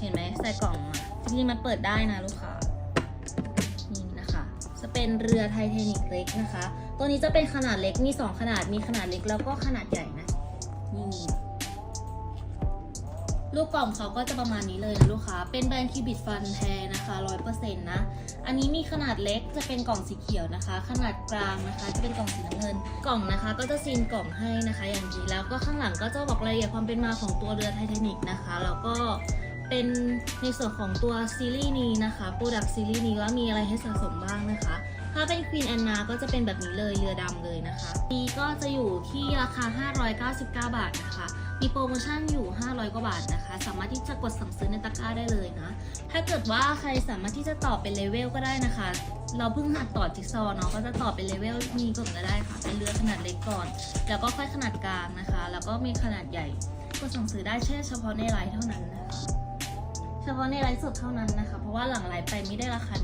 เห็นไหมใส่กล่องมาจริงๆมันเปิดได้นะลูกค้านี่นะคะจะเป็นเรือไทเทนิกเล็กนะคะ ตัวนี้จะเป็นขนาดเล็กมี 2 ขนาดมีขนาดเล็กแล้วก็ขนาดใหญ่นะนี่ลูกกล่องเขาก็จะประมาณนี้เลยนะลูกค้า เป็นแบรนด์คิบิตฟันแท้นะคะ100%นะ อันนี้มีขนาดเล็กจะเป็นกล่องสีเขียวนะคะ ขนาดกลางนะคะจะเป็นกล่องสีน้ำเงิน กล่องนะคะ ก็จะซีนกล่องให้นะคะ อย่างดีแล้วก็ข้างหลังก็จะบอกรายละเอียดความเป็นมาของตัวเรือไทเทนิกนะคะ แล้วก็ เป็นในส่วนของตัวซีรีส์นี้นะคะโปรดักซีรีส์นี้ว่ามีอะไรให้สะสมบ้างนะคะ ถ้าเป็น Queen Anna ก็จะเป็นแบบนี้เลยเรือดำเลยนะคะนี้ก็จะอยู่ที่ราคา 599 บาทนะคะมีโปรโมชั่นอยู่ 500 กว่าบาทนะคะ สามารถที่จะกดสั่งซื้อในตะกร้าได้เลยนะ ถ้าเกิดว่าใครสามารถที่จะต่อเป็นเลเวลก็ได้นะคะ เราเพิ่งหัดต่อจิ๊กซอว์เนาะ ก็จะต่อเป็นเลเวลนี้ก่อนก็ได้ค่ะ เป็นเรือขนาดเล็กก่อน แล้วก็ค่อยขนาดกลางนะคะ แล้วก็มีขนาดใหญ่ กดสั่งซื้อได้แค่เฉพาะในไลน์เท่านั้นนะคะ เฉพาะในไลฟ์สดเท่านั้นนะคะ เพราะว่าหลังไลฟ์ไปไม่ได้ราคา